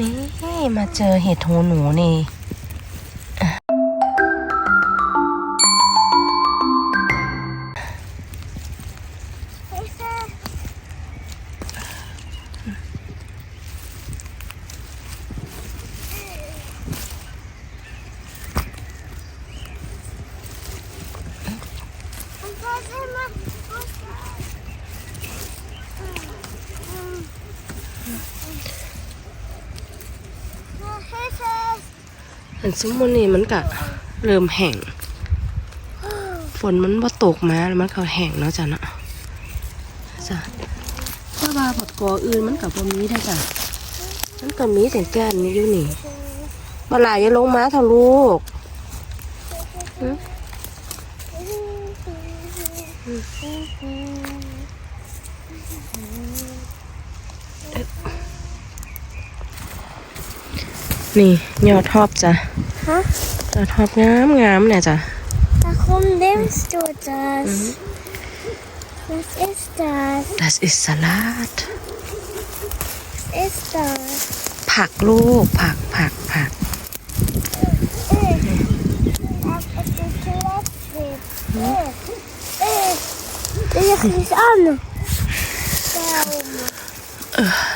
นี่มาเจอเห็ดหูหนูนี่ อันซุมมันนี่มันก็เริ่มแห้งฝนมันบ่ตกมาแล้วมันก็แห้งเนาะจ้ะเนาะจ้ะถ้าว่าบดกออื่นมันก็บ่มีได้จ้ะมันก็มีแต่แก่นอยู่นี่บ่หลายอย่าลงมาเถอะลูกหึ นี่ยอดทอบจ้ะ Huh? ยอดทอบงามงามเนี่ยจ้ะ Warum nimmst du das? Was ist das? Das ist Salat Was ist das? ผักลูกผักผักผัก Ich nicht an. Warum?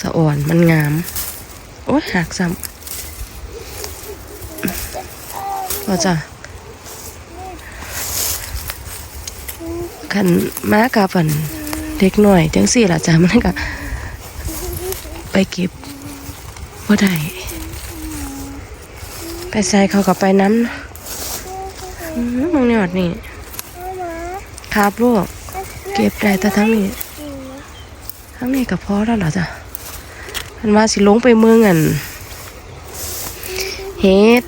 สะอ่อนมันงาม โอ้ยหักซ้ำก็จะขันมากับฝันเด็กหน่อยจังสี่ละจ้ะมันก็ไปเก็บว่าได้ไปใส่เขากับไปน้ำอื้อมึงนี่ยอดนี่ครับลูกเก็บได้แต่ทั้งนี้ ทั้งนี้ก็พอแล้วเหรอจ๊ะ มันว่าสิลงไปเมืองอันเฮ็ด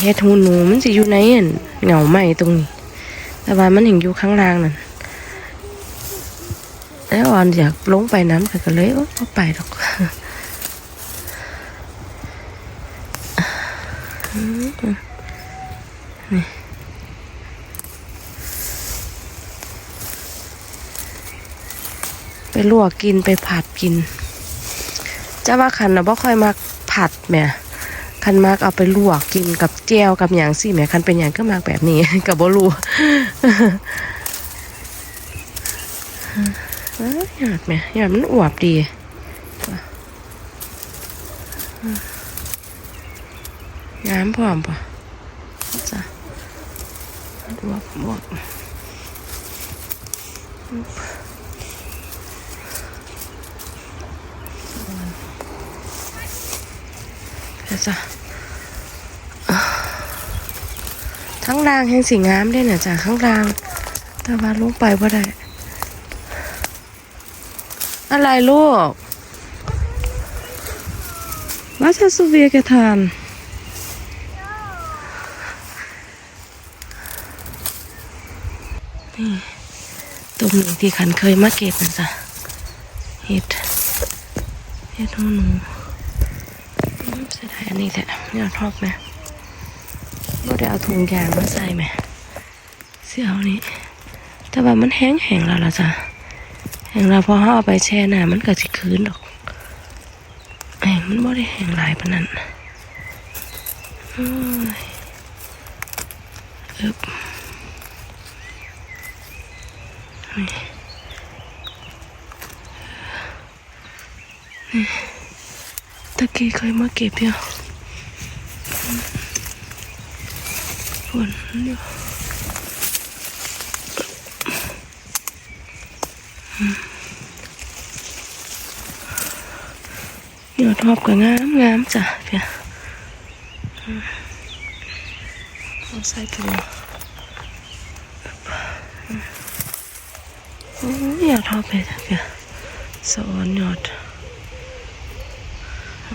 เฮ็ดหูหนูมันสิอยู่ในอันเหงาไหมตรงนี้ แต่ว่ามันยังอยู่ข้างล่างนั่นแล้วอ่อนอยากลงไปน้ำก็เลยโอ๊ยบ่ไปหรอกนี่ไปลวกกินไปผัดกิน จะว่าคันนะบ่ค่อยมักผัดแม่คันมักเอาไปลวกกินกับแจวกับหยังสิแม่คันเป็นหยังก็มักแบบนี้กับบ่รู้เอ้ยหยาดแม่หยาดมันอวบดีงามพร้อมปะจ้ะอวบอวบเดี๋ยว จ้ะทั้งรางแห่งสีงามได้เนี่ยจ้ะข้างรางแต่ว่าลงไปว่าได้ อะไรลูกว่าจะสุเวียกทานนี่ตรงนี้ที่ขันเคยมาเก็บนะจ๊ะเห็ดเห็ดหูหนู อันนี้แหละอยากทอบไหมก็ได้เอาถุงยางมาใส่ไหมเสียวนี้ แต่ว่ามันแห้งแห้งแล้วล่ะจ้ะแห้งแล้วพอเขาเอไปแช่น้ำมันก็สิคืนดอกแห้งมันบ่ได้แห้งหลายปานนั้นอ้ยอึบนี่ ตะกี้เคยมาเก็บอยู่ฝนอยู่ยอดทอบก็งามงามจ้ะเพียเอาใส่ถุงยอดทอบไปจ้ะเพียสอนยอด เมื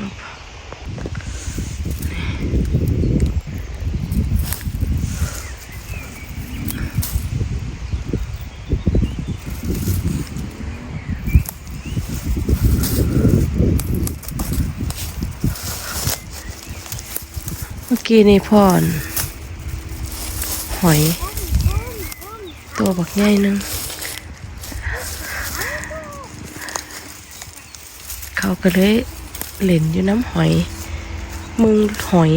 ่อกี้นี่พ่อนหอย ตัวบักใหญ่นึง เขาก็เลย เล่นอยู่น้ำหอย มึงหอย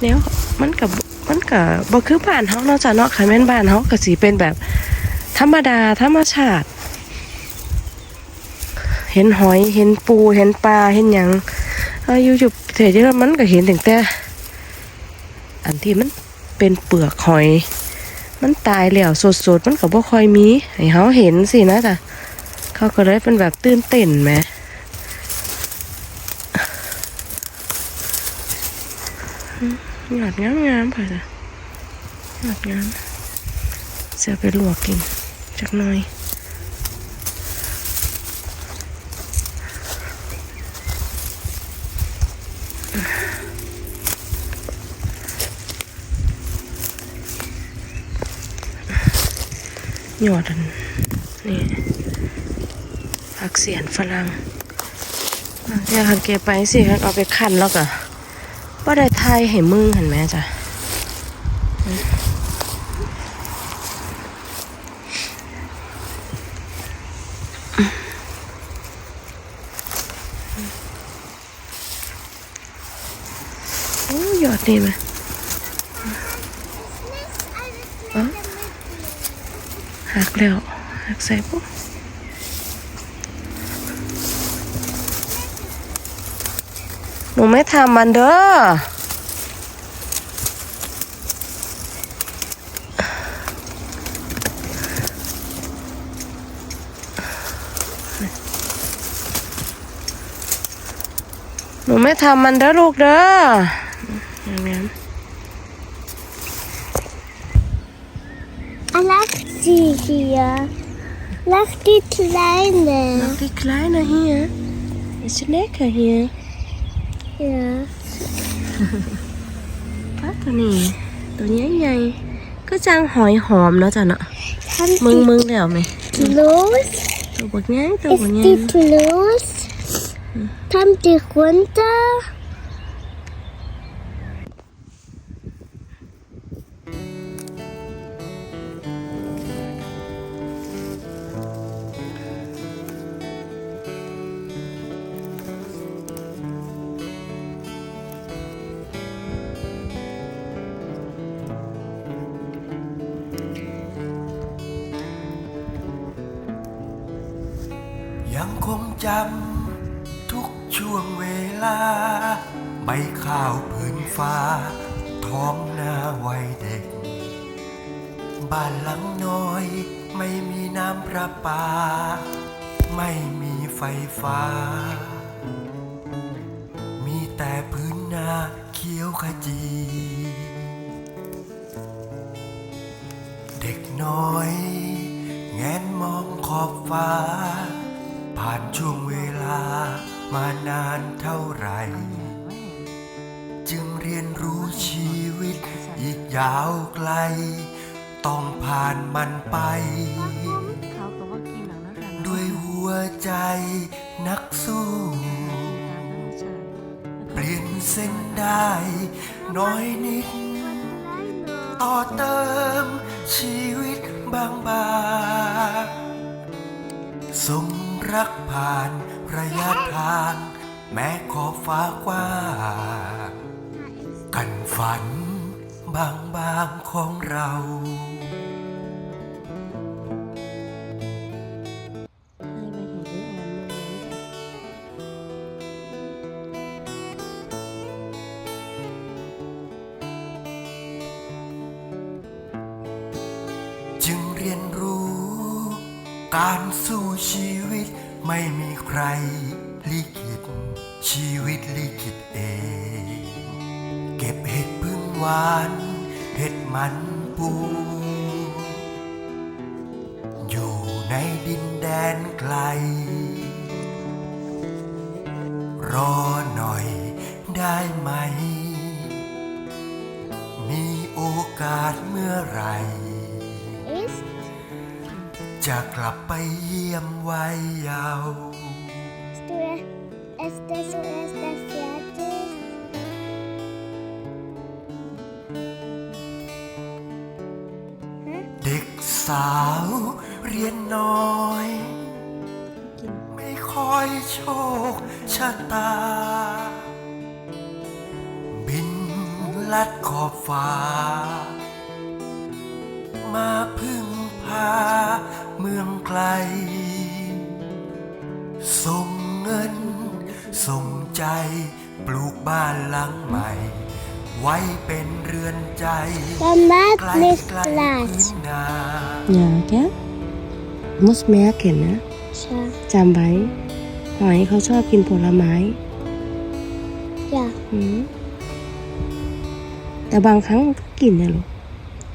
แล้วมันกับมันกับบ่คือบ้านเฮาเนาะจ้ะเนาะคันแม่นบ้านเฮาก็สิเป็นแบบ ธรรมดาธรรมชาติ เห็นหอยเห็นปูเห็นปลาเห็นหยังอายู่อยู่ประเทศเยอรมันก็เห็นถึงแต่อันที่มันเป็นเปลือกหอย มันตายแล้วสดๆมันก็บ่ค่อยมีให้เฮาเห็นสินะจ้ะ เขาก็เลยเป็นแบบตื่นเต้นแหมหยอดงามๆไปจ้ะหยอดงามเสียไปลวกกินจักหน่อยหยอดอันนี่ ผักเสียนฝรั่งเนี่ยคันเก็บไปสิคันเอาไปคั้นแล้วก็ว่าได้ไทยให้มึงเห็นไหมจ้ะโอ้ยอดดีไหมหักแล้วหักใส่ปุ๊บ นูไม่ทำมันเด้อหนูไม่ทำมันเด้อลูกเด้ออันรักจีเฮียรักที่ kleine. Noch die kleine hier. Ist lecker hier. Ja. ป้าตัวนี้ ตัวใหญ่ๆก็จังหอยหอมเนาะจ้ะเนาะ Kann มึง die มึงแล้วไหม los? ตัวบักใหญ่ตัว Ist บักใหญ่ die los? Kommt die runter? ำทุกช่วงเวลาใบข้าวพื้นฟ้า ท้องนาวัยเด็ก บ้านหลังน้อย ไม่มีน้ำประปา ไม่มีไฟฟ้า มีแต่พื้นนาเขียวขจี เด็กน้อย แงนมองขอบฟ้า ผ่านช่วงเวลามานานเท่าไหร่ จึงเรียนรู้ชีวิตอีกยาวไกล ต้องผ่านมันไป เขาก็ว่ากินหนังนะคะด้วยหัวใจนักสู้ เปลี่ยนเส้นได้น้อยนิด ต่อเติมชีวิตบางบางสม รักผ่านระยะทาง แม้ขอบฟ้ากว้างกันฝันบางบางๆของเรา ไม่มีใครลิขิตชีวิตลิขิตเอง เก็บเห็ดพึ่งหวาน เห็ดมันปู อยู่ในดินแดนไกล รอหน่อยได้ไหม มีโอกาสเมื่อไหร Ist จะกลับไปเยี่ยมวัยเยาว์ du ist das zuerst das fertig? Hä? เด็กสาวเรียนน้อยกินอยโชคชะตา บินลัดขอบฟ้า มาพึ่งพา เมืองไกล ส่งเงิน ส่งใจ ปลูกบ้านหลังใหม่ ไว้เป็นเรือนใจ Dan maakt ไกล niet ไกลพื้ plaats. นนา อย่าแกมุสแมกเห็นนะ Zo. จำไว้ หอยเขาชอบกินผลไม้ Ja. อืมแต่บางครั้งก็กินนะลูก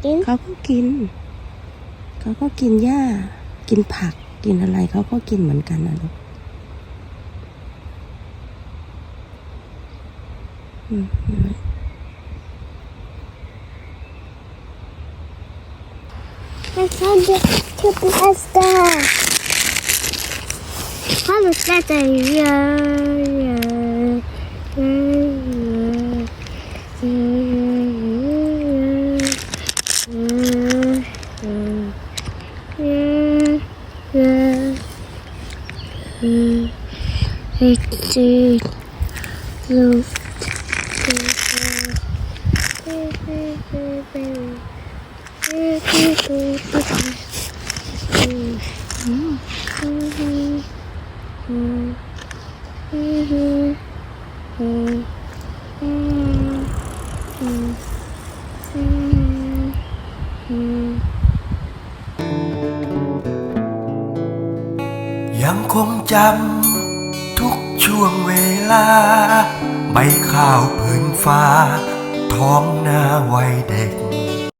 In. เขาก็กิน เขาก็กินหญ้า กินผัก กินอะไรเขาก็กินเหมือนกันนะลูกอืมเห็นไหม Ik ga de kippenhuis daar. Hallo, letter. Ja, ja. Ja, we do love Yang kong chăm ลา ใบข้าวพื้นฟ้า ท้องนาวัยเด็ก